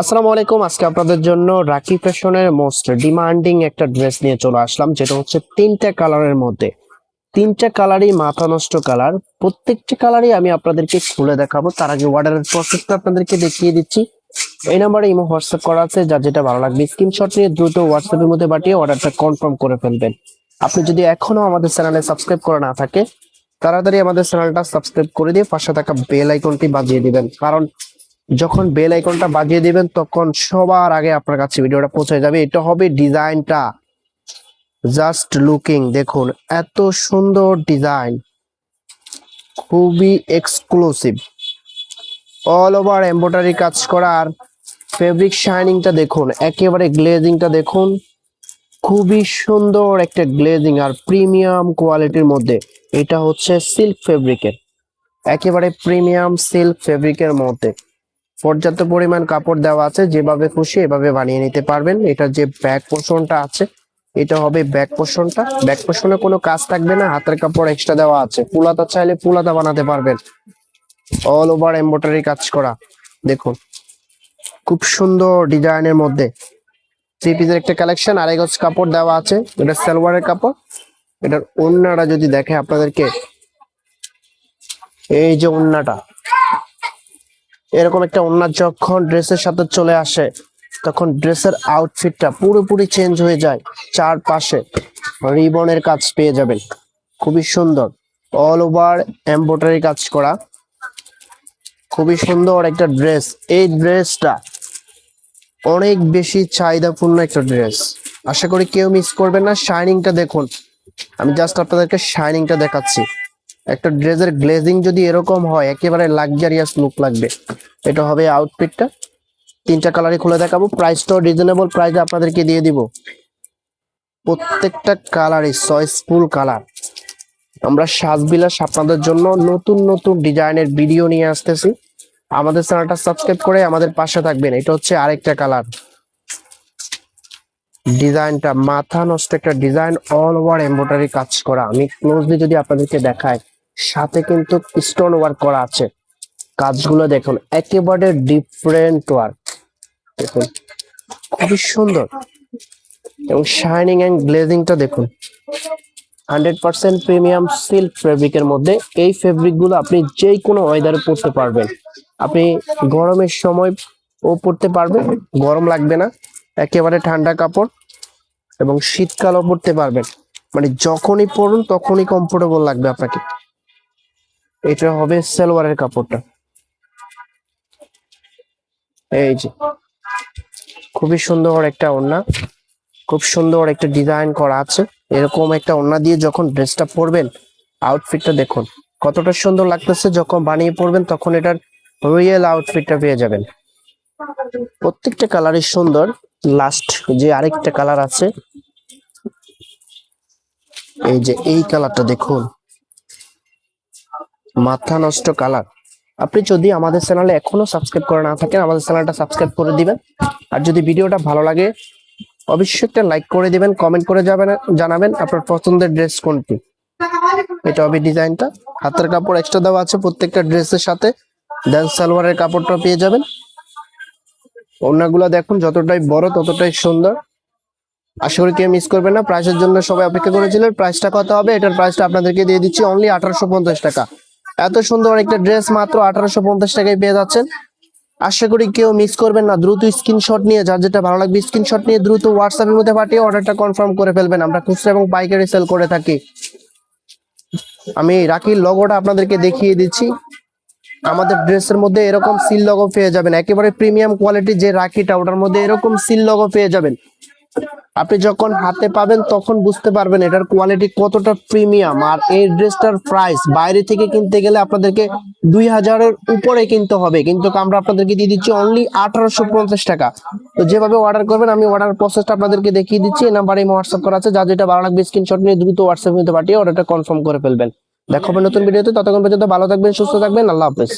আসসালামু আলাইকুম। আজকে আপনাদের জন্য রাকি ফ্যাশনের মোস্ট ডিমান্ডিং একটা ড্রেস নিয়ে চলে আসলাম, যেটা হচ্ছে তিনটা কালারের মধ্যে। তিনটা কালারই মাথা নষ্ট কালার। প্রত্যেকটা কালারই আমি আপনাদেরকে খুলে দেখাবো। তার আগে অর্ডারের প্রসেসটা আপনাদেরকে দেখিয়ে দিচ্ছি। এই নাম্বারে ইমো, হোয়াটসঅ্যাপ করা আছে, যার যেটা ভালো লাগবে। স্ক্রিনশট নিয়ে দ্রুত হোয়াটসঅ্যাপের মধ্যে পাঠিয়ে অর্ডারটা কনফার্ম করে ফেলবেন। আপনি যদি এখনও আমাদের চ্যানেলে সাবস্ক্রাইব করা না থাকে, তাড়াতাড়ি আমাদের চ্যানেলটা সাবস্ক্রাইব করে দিয়ে পাশে থাকা বেল আইকনটি বাজিয়ে দিবেন। কারণ যখন বেল আইকনটা বাজিয়ে দিবেন, তখন সবার আগে আপনার কাছে ভিডিওটা পৌঁছে যাবে। এটা হবে ডিজাইনটা। জাস্ট লুকিং দেখুন, এত সুন্দর ডিজাইন খুবই এক্সক্লুসিভ অল ওভার এমব্রয়ডারি কাজ করার ফেব্রিক শাইনিংটা দেখুন, একেবারে গ্লেজিংটা দেখুন। খুবই সুন্দর একটা গ্লেজিং আর প্রিমিয়াম কোয়ালিটির মধ্যে। এটা হচ্ছে সিল্ক ফেব্রিকের একেবারে প্রিমিয়াম সিল্ক ফেব্রিকের মধ্যে। পর্যাপ্ত পরিমাণ কাপড় দেওয়া আছে, যেভাবে খুশি এভাবে বানিয়ে নিতে পারবেন। এটার যে ব্যাক পোর্শনটা আছে, এটা হবে ব্যাক পোর্শনটা ব্যাক পোর্শনে কোনো কাজ থাকবে না, হাতের কাপড় এক্সট্রা দেওয়া আছে। পুলাতা চাইলে পুলাতা বানাতে পারবেন। অল ওভার এমব্রয়ডারি কাজ করা। দেখুন, খুব সুন্দর ডিজাইনের মধ্যে থ্রি পিসের একটা কালেকশন আড়াই গজ কাপড় দেওয়া আছে। এটা সালোয়ারের কাপড়। এটার ওন্নাটা যদি দেখে আপনাদেরকে, এই যে ওন্নাটা এরকম একটা ওন্না যখন ড্রেসের সাথে চলে আসে, তখন ড্রেসের আউটফিটটা পুরোপুরি চেঞ্জ হয়ে যায় চারপাশে। রিবনের কাজ পেয়ে যাবেন। খুবই সুন্দর। অল ওভার এমব্রয়ডারি কাজ করা। খুবই সুন্দর একটা ড্রেস এই ড্রেসটা অনেক বেশি চাহিদাপূর্ণ একটা ড্রেস আশা করি কেউ মিস করবেন না। শাইনিংটা দেখুন। আমি জাস্ট আপনাদেরকে শাইনিংটা দেখাচ্ছি। একটা ড্রেসের গ্লেজিং যদি এরকম হয়, একেবারে লাক্সারিয়াস লুক লাগবে। এটা হবে আউটফিটটা তিনটা কালারই খুলে দেখাবো। প্রাইসটাও রিজনেবল প্রাইসে আপনাদেরকে দিয়ে দিব। প্রত্যেকটা কালারই চয়েসফুল কালার আমরা সাজবিলাস আপনাদের জন্য নতুন নতুন ডিজাইনের ভিডিও নিয়ে আসতেছি। আমাদের চ্যানেলটা সাবস্ক্রাইব করে আমাদের পাশে থাকবেন। এটা হচ্ছে আরেকটা কালার ডিজাইনটা মাথা নষ্ট একটা ডিজাইন অল ওভার এমব্রয়ডারি কাজ করা। আমি ক্লোজলি যদি আপনাদেরকে দেখাই সাথে কিন্তু স্টোন ওয়ার্ক করা আছে। কাজগুলো দেখুন, একেবারে ডিফারেন্ট ওয়ার্ক দেখুন, খুবই সুন্দর। এবং শাইনিং এন্ড গ্লেজিংটা দেখুন। হান্ড্রেড পার্সেন্ট প্রিমিয়াম সিল্ক ফেব্রিকের মধ্যে এই ফেব্রিকগুলো আপনি যে কোনো ওয়েদারে পরতে পারবেন। আপনি গরমের সময় ও পরতে পারবেন, গরম লাগবে না, একেবারে ঠান্ডা কাপড় এবং শীতকালও পরতে পারবেন। মানে যখনই পরুন তখনই কমফোর্টেবল লাগবে আপনাকে। এটা হবে সালোয়ারের কাপড়টা। এই যে, খুবই সুন্দর একটা ওড়না, খুব সুন্দর একটা ডিজাইন করা আছে। এরকম একটা ওড়না দিয়ে যখন ড্রেসটা পরবেন আউটফিটটা দেখুন, কতটা সুন্দর লাগতেছে। যখন বানিয়ে পরবেন, তখন এটার রিয়েল আউটফিটটা পেয়ে যাবেন। প্রত্যেকটা কালারই সুন্দর। লাস্ট যে আরেকটা কালার আছে, এই যে এই কালারটা দেখুন। মাথা নষ্ট কালার। আপনি যদি আমাদের চ্যানেলে এখনও সাবস্ক্রাইব করে না থাকেন, আমাদের চ্যানেলটা সাবস্ক্রাইব করে দিবেন। আর যদি ভিডিওটা ভালো লাগে, অবশ্যই একটা লাইক করে দিবেন, কমেন্ট করে যাবেন, জানাবেন আপনার পছন্দের ড্রেস কোনটি। এটা হবে ডিজাইনটা। হাতের কাপড় এক্সট্রা দেওয়া আছে প্রত্যেকটা ড্রেসের সাথে। দেন সালোয়ারের কাপড়টা পেয়ে যাবেন। ওড়নাগুলো দেখুন, যতটাই বড়, ততটাই সুন্দর। আশা করি কেউ মিস করবেন না। প্রাইসের জন্য সবাই অপেক্ষা করেছিলেন। প্রাইসটা কত হবে? এটার প্রাইসটা আপনাদেরকে দিয়ে দিচ্ছি। অনলি আঠারোশো পঞ্চাশ টাকা। এত সুন্দর একটা ড্রেস মাত্র আঠারোশো পঞ্চাশ টাকায় পেয়ে যাচ্ছেন। আশা করি কেউ মিস করবেন না, দ্রুত স্ক্রিনশট নিয়ে, যার যেটা ভালো লাগবে স্ক্রিনশট নিয়ে দ্রুত হোয়াটসঅ্যাপের মধ্যে পাঠিয়ে অর্ডারটা কনফার্ম করে ফেলবেন। আমরা খুচরা এবং পাইকারি সেল করে থাকি। আমি রাখির লগোটা আপনাদেরকে দেখিয়ে দিচ্ছি। আমাদের ড্রেসের মধ্যে এরকম সিল লগো পেয়ে যাবেন। একেবারে প্রিমিয়াম কোয়ালিটি যে রাখিটা ওটার মধ্যে এরকম সিল লগো পেয়ে যাবেন। আপনি যখন হাতে পাবেন তখন বুঝতে পারবেন এটার কোয়ালিটি কতটা প্রিমিয়াম আর এই ড্রেসটার প্রাইস বাইরে থেকে কিনতে গেলে আপনাদেরকে দুই হাজারের উপরে কিনতে হবে। কিন্তু আমরা আপনাদেরকে দিয়ে দিচ্ছি অনলি আঠারোশো পঞ্চাশ টাকা। তো যেভাবে অর্ডার করবেন, আমি অর্ডার প্রসেসটা আপনাদেরকে দেখিয়ে দিচ্ছি। এই নাম্বারে হোয়াটসঅ্যাপ করা আছে। যা যেটা ভালো লাগবে স্ক্রিনশট নিয়ে দ্রুত হোয়াটসঅ্যাপ নিতে পাঠিয়ে অর্ডারটা কনফার্ম করে ফেলবেন। দেখাবেন নতুন ভিডিওতে ততক্ষণ পর্যন্ত ভালো থাকবেন, সুস্থ থাকবেন। আল্লাহ হাফেজ।